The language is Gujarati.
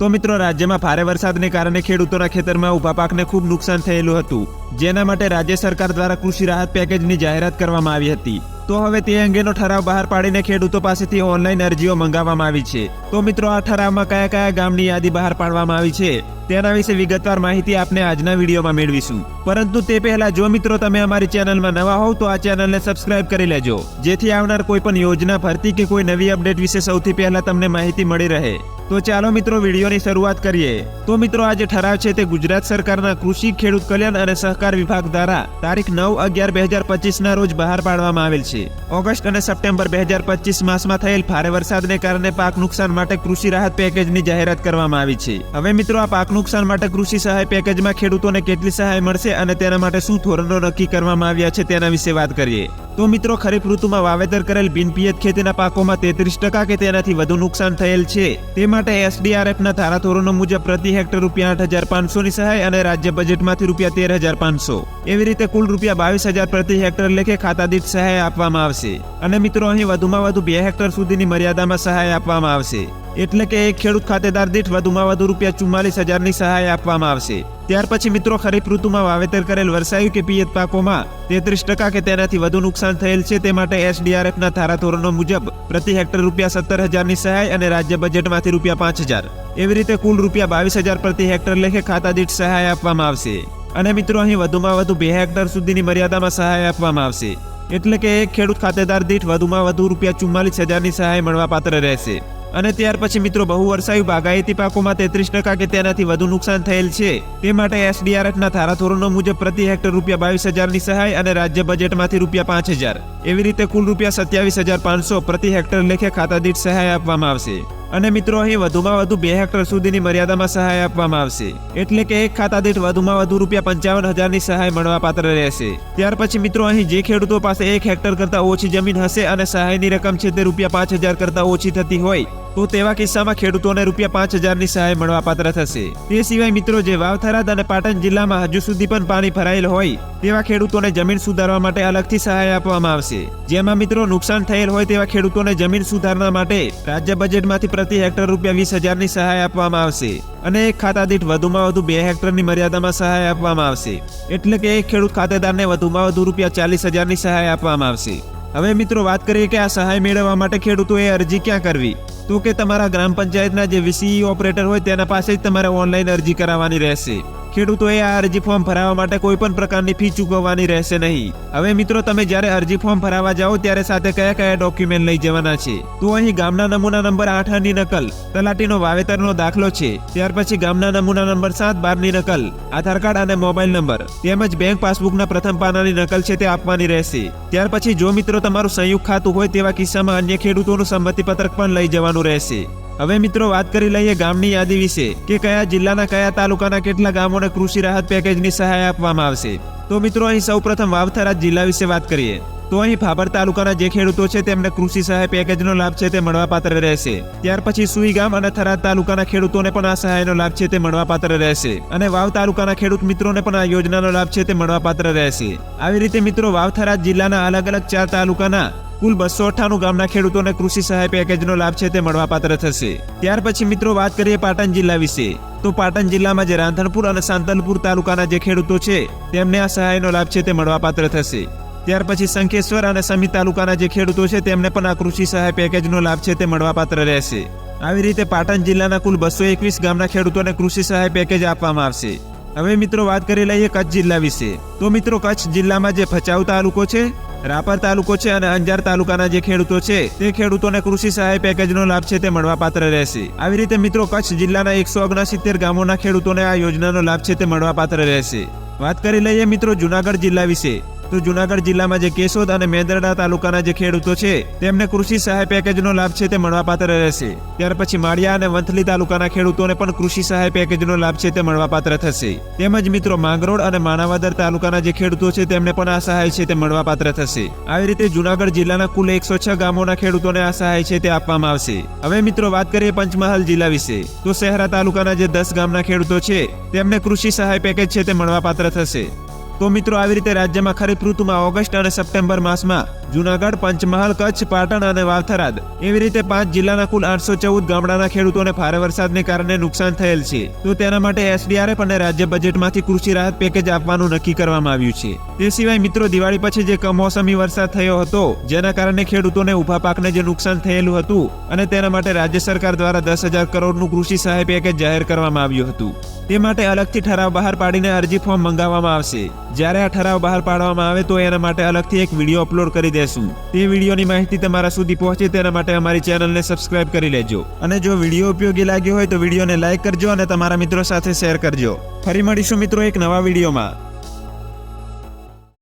તો મિત્રો, રાજ્યમાં ભારે વરસાદને કારણે ખેડૂતોના ખેતરમાં ઊભા પાકને ખૂબ નુકસાન થયેલું હતું. જેના માટે રાજ્ય સરકાર દ્વારા કૃષિ રાહત પેકેજની જાહેરાત કરવામાં આવી હતી. તો હવે તે અંગેનો ઠરાવ બહાર પાડીને ખેડૂતો પાસેથી ઓનલાઈન અરજીઓ મંગાવવામાં આવી છે. તો મિત્રો, આ ઠરાવમાં કયા કયા ગામની યાદી બહાર પાડવામાં આવી છે, તેના વિશે વિગતવાર માહિતી આપને આજના વિડીયોમાં મેળવીશું. પરંતુ તે પહેલા, જો મિત્રો તમે અમારી ચેનલમાં નવા હોવ, તો આ ચેનલને સબસ્ક્રાઇબ કરી લેજો. જેથી આવનાર કોઈ પણ યોજના, ભરતી કે કોઈ નવી અપડેટ વિશે સૌથી પહેલા તમને માહિતી મળી રહે. તો ચાલો મિત્રો વિડીયોની શરૂઆત કરીએ. તો મિત્રો આજે ઠરાવ છે તે ગુજરાત સરકારના કૃષિ, ખેડૂત કલ્યાણ અને સહકાર વિભાગ દ્વારા તારીખ નવ અગિયાર બે હજાર પચીસના રોજ બહાર પાડવામાં આવેલ છે. ઓગસ્ટ અને સપ્ટેમ્બર બે હજાર પચીસ માસમાં થયેલ ભારે વરસાદને કારણે પાક નુકસાન માટે કૃષિ રાહત પેકેજની જાહેરાત કરવામાં આવી છે. હવે મિત્રો આ પાક નુકસાન માટે કૃષિ સહાય પેકેજમાં ખેડૂતોને કેટલી સહાય મળશે અને તેના માટે શું ધોરણો નક્કી કરવામાં આવ્યા છે તેના વિશે વાત કરીએ. તો મિત્રો, ખરીફ ઋતુમાં વાવેતર કરેલ બિનપિયત ખેતીના પાકોમાં તેત્રીસ ટકા કે તેનાથી વધુ નુકસાન થયેલ છે. તે માટે એસડીઆરએફના ધારાધોરણો મુજબ પ્રતિ હેક્ટર રૂપિયા આઠ હજાર પાંચસોની સહાય અને રાજ્ય બજેટમાંથી રૂપિયા તેર હજાર પાંચસો. એવી રીતે કુલ રૂપિયા બાવીસ હજાર પ્રતિ હેક્ટર લેખે ખાતાદીઠ સહાય આપવામાં આવશે. અને મિત્રો, અહીં વધુમાં વધુ બે હેક્ટર સુધીની મર્યાદામાં સહાય આપવામાં આવશે. એટલે કે એક ખેડૂત ખાતેદાર દીઠ વધુમાં વધુ રૂપિયા ચુમ્માલીસ હજારની સહાય આપવામાં આવશે. ત્યાર પછી મિત્રો ખરીફ ઋતુમાં વાવેતર કરેલ વરસાયું કે પિયત પાકોમાં તેત્રીસ ટકા કે તેનાથી વધુ નુકસાન થયેલ છે તે માટે એસડીઆરએફના ધારાધોરણો મુજબ પ્રતિ હેક્ટર રૂપિયા સત્તર હજારની સહાય અને રાજ્ય બજેટમાંથી રૂપિયા પાંચ હજાર. એવી રીતે કુલ રૂપિયા બાવીસ હજાર પ્રતિ હેક્ટર લેખે ખાતા દીઠ સહાય આપવામાં આવશે. અને મિત્રો અહીં વધુમાં વધુ બે હેક્ટર સુધીની મર્યાદામાં સહાય આપવામાં આવશે. એટલે કે એક ખેડૂત ખાતેદાર દીઠ વધુમાં વધુ રૂપિયા ચુમ્માલીસ હજારની સહાય મળવાપાત્ર રહેશે. અને ત્યાર પછી મિત્રો બહુ વર્ષાયુ બાગાયતી પાકોમાં તેત્રીસ ટકા કે તેનાથી વધુ નુકસાન થયેલ છે. તે માટે એસડીઆરએફના ધારાધોરણો મુજબ પ્રતિ હેક્ટર રૂપિયા બાવીસ હજારની સહાય અને રાજ્ય બજેટમાંથી રૂપિયા પાંચ હજાર. એવી રીતે કુલ રૂપિયા સત્યાવીસ હજાર પાંચસો પ્રતિ હેક્ટર લેખે ખાતા દીઠ સહાય આપવામાં આવશે. અને મિત્રો, અહીં વધુમાં વધુ બે હેક્ટર સુધીની મર્યાદામાં સહાય આપવામાં આવશે. એટલે કે એક ખાતા દીઠ વધુમાં વધુ રૂપિયા પંચાવન હજારની સહાય મળવાપાત્ર રહેશે. ત્યાર પછી મિત્રો, અહીં જે ખેડૂતો પાસે એક હેક્ટર કરતા ઓછી જમીન હશે અને સહાયની રકમ છે તે રૂપિયા પાંચ હજાર કરતા ઓછી થતી હોય, તો તેવા કિસ્સામાં ખેડૂતોને રૂપિયા પાંચ હજારની સહાય મળવાપાત્ર થશે. તે સિવાય મિત્રો, જે વાવ થરાદ અને પાટણ જિલ્લામાં હજુ સુધી પણ પાણી ભરાયેલ હોય, તેવા ખેડૂતોને જમીન સુધારવા માટે અલગથી સહાય આપવામાં આવશે. જેમાં મિત્રો, નુકસાન થયેલ હોય તેવા ખેડૂતોને જમીન સુધારણા માટે રાજ્ય બજેટમાંથી પ્રતિ હેક્ટર રૂપિયા વીસ હજારની સહાય આપવામાં આવશે અને એક ખાતા દીઠ વધુમાં વધુ બે હેક્ટરની મર્યાદામાં સહાય આપવામાં આવશે. એટલે કે એક ખેડૂત ખાતેદારને વધુમાં વધુ રૂપિયા ચાલીસ હજારની સહાય આપવામાં આવશે. હવે મિત્રો વાત કરીએ કે આ સહાય મેળવવા માટે ખેડૂતોએ અરજી ક્યાં કરવી? તો કે તમારા ગ્રામ પંચાયતના જે વીસીઈ ઓપરેટર હોય તેના પાસે જ તમારે ઓનલાઈન અરજી કરાવવાની રહેશે. ખેડૂતોએ આ અરજી ફોર્મ ભરાવવા માટે કોઈ પણ પ્રકારની ફી ચૂકવવાની રહેશે નહીં. હવે મિત્રો, તમે જ્યારે અરજી ફોર્મ ભરાવવા જાઓ, ત્યારે સાથે કયા કયા ડોક્યુમેન્ટ લઈ જવાના છે? તો અહીં ગામના નમૂના નંબર આઠની નકલ, તલાટીનો વાવેતરનો દાખલો છે, ત્યાર પછી ગામના નમૂના નંબર સાત બારની નકલ, આધાર કાર્ડ અને મોબાઈલ નંબર, તેમજ બેંક પાસબુકના પ્રથમ પાનાની નકલ છે તે આપવાની રહેશે. ત્યાર પછી જો મિત્રો, તમારું સંયુક્ત ખાતું હોય તેવા કિસ્સામાં અન્ય ખેડૂતોનું સંમતિપત્રક પણ લઈ જવાનું રહેશે. હવે મિત્રો વાત કરી લઈએ ગામની યાદી વિશે કે કયા જિલ્લાના કયા તાલુકાના કેટલા ગામોને કૃષિ રાહત પેકેજની સહાય આપવામાં આવશે. તો મિત્રો અહીં સૌપ્રથમ વાવથરા જિલ્લા વિશે વાત કરીએ. તો અહીં ફાબર તાલુકાના જે ખેડૂતો છે તેમને કૃષિ સહાય પેકેજનો લાભ છે તે મળવાપાત્ર રહેશે. ત્યાર પછી સુઈ ગામ અને થરાદ તાલુકાના ખેડૂતોને પણ આ સહાયનો લાભ છે તે મળવાપાત્ર રહેશે. અને વાવ તાલુકાના ખેડૂત મિત્રોને પણ આ યોજનાનો લાભ છે તે મળવાપાત્ર રહેશે. આવી રીતે મિત્રો વાવ થરાદ જિલ્લાના અલગ અલગ ચાર તાલુકાના કુલ બસો અઠ્ઠાણું ગામના ખેડૂતોને કૃષિ સહાય પેકેજનો લાભ છે તે મળવાપાત્ર થશે. ત્યાર પછી મિત્રો વાત કરીએ પાટણ જિલ્લા વિશે. તો પાટણ જિલ્લામાં જે રાંધણપુર અને સાંતલપુર તાલુકાના જે ખેડૂતો છે, તેમને આ સહાયનો લાભ છે તે મળવાપાત્ર થશે. ત્યાર પછી શંખેશ્વર અને સમી તાલુકાના જે ખેડૂતો છે, તેમને પણ આ કૃષિ સહાય પેકેજનો લાભ છે તે મળવાપાત્ર રહેશે. આવી રીતે પાટણ જિલ્લાના કુલ બસો એકવીસ ગામના ખેડૂતોને કૃષિ સહાય પેકેજ આપવામાં આવશે. હવે મિત્રો વાત કરી લઈએ કચ્છ જિલ્લા વિશે. તો મિત્રો, કચ્છ જિલ્લામાં જે ભચાઉ તાલુકો છે, રાપર તાલુકો છે અને અંજાર તાલુકાના જે ખેડૂતો છે, તે ખેડૂતોને કૃષિ સહાય પેકેજનો લાભ છે તે મળવાપાત્ર રહેશે. આવી રીતે મિત્રો, કચ્છ જિલ્લાના એકસો ઓગણસિત્તેર ગામોના ખેડૂતોને આ યોજનાનો લાભ છે તે મળવાપાત્ર રહેશે. વાત કરી લઈએ મિત્રો જુનાગઢ જિલ્લા વિશે. તો જુનાગઢ જિલ્લામાં જે કેશોદ અને મેંદરડા તાલુકાના જે ખેડૂતો છે, તેમને કૃષિ સહાય પેકેજનો લાભ છે તે મળવાપાત્ર રહેશે. ત્યાર પછી માળિયા અને વંથલી તાલુકાના ખેડૂતોને પણ કૃષિ સહાય પેકેજનો લાભ છે તે મળવાપાત્ર થશે. તેમજ મિત્રો, માંગરોળ અને માણાવદર તાલુકાના જે ખેડૂતો છે, તેમને પણ આ સહાય છે તે મળવાપાત્ર થશે. આવી રીતે જુનાગઢ જિલ્લાના કુલ એકસો છ ગામોના ખેડૂતોને આ સહાય છે તે આપવામાં આવશે. હવે મિત્રો, વાત કરીએ પંચમહાલ જિલ્લા વિશે. તો શહેરા તાલુકાના જે દસ ગામના ખેડૂતો છે, તેમને કૃષિ સહાય પેકેજ છે તે મળવાપાત્ર થશે. તો મિત્રો, આવી રીતે રાજ્યમાં ખરીફ ઋતુમાં ઓગસ્ટ અને સપ્ટેમ્બર માસમાં જુનાગઢ, પંચમહાલ, કચ્છ, પાટણ અને વાવથરાદ એવી રીતે પાંચ જિલ્લાના કુલ આઠસો ચૌદ ગામડાના ખેડૂતોને ભારે વરસાદને કારણે નુકસાન થયેલ છે. તો તેના માટે એસડીઆરએફ અને રાજ્ય બજેટમાંથી કૃષિ રાહત પેકેજ આપવાનું નક્કી કરવામાં આવ્યું છે. તે સિવાય મિત્રો, દિવાળી પછી જે કમોસમી વરસાદ થયો હતો, જેના કારણે ખેડૂતોને ઊભા પાકને જે નુકસાન થયેલું હતું અને તેના માટે રાજ્ય સરકાર દ્વારા દસ હજાર કરોડનું કૃષિ સહાય પેકેજ જાહેર કરવામાં આવ્યું હતું. તે માટે અલગથી ઠરાવ બહાર પાડીને અરજી ફોર્મ મંગાવવામાં આવશે. જ્યારે આ ઠરાવ બહાર પાડવામાં આવે તો એના માટે અલગથી એક વીડિયો અપલોડ કરી દેશું. તે વિડીયોની માહિતી તમારા સુધી પહોંચે તેના માટે અમારી ચેનલને સબસ્ક્રાઇબ કરી લેજો. અને જો વીડિયો ઉપયોગી લાગ્યો હોય તો વિડીયોને લાઇક કરજો અને તમારા મિત્રો સાથે શેર કરજો. ફરી મળીશું મિત્રો એક નવા વિડીયોમાં